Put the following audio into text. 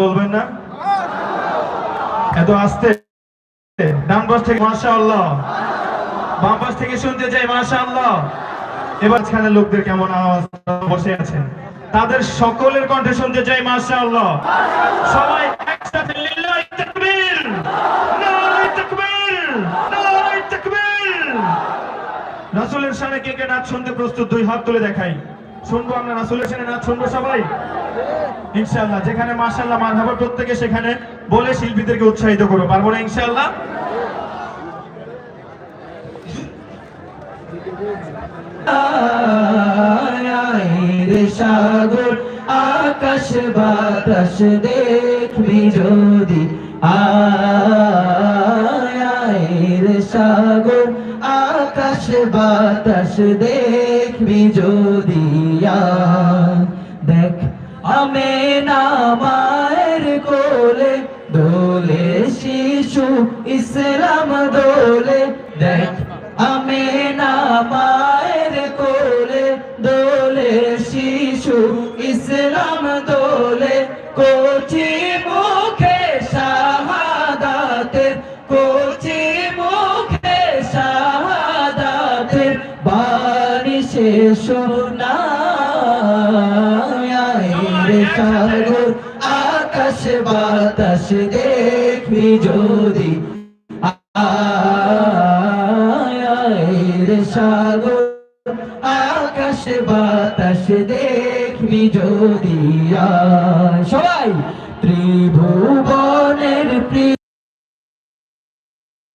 বলবেন না? এত ডান পাশ থেকে বাম পাশ থেকে শুনতে চাই এবার লোকদের কেমন আওয়াজ? বসে আছেন। তাদের সকলের কণ্ঠে শুনতে চাই মাশাআল্লাহ। সবাই একসাথে কে কে নাচ শুনতে প্রস্তুত? দুই হাত তুলে দেখাই। শুনব আমরা রাসূলের শানে নাচ শুনব সবাই? ইনশাআল্লাহ, যেখানে মাশাআল্লাহ মারহাবা প্রত্যেকে সেখানে বলে শিল্পীদেরকে উৎসাহিত করো পারব না ইনশাআল্লাহ রে সাগর আকাশ বাতাস দেখবি যদি আয় রে সাগর আকাশ বাতাস দেখবি যদি আয়। আমে না মায়ের কোলে, দোলে শিশু ইসলাম দোলে। দেখ আমে না মায়ের কোলে, দোলে শিশু ইসলাম দোলে। কোচি মুখে শাহাদাতের, কোচি মুখে শাহাদাতের বাণী শেষ না রে সাগর আকাশ বাতাস দেখবি যদি রে সাগর আকাশ বাতাস দেখবি যদি। সবাই প্রিয়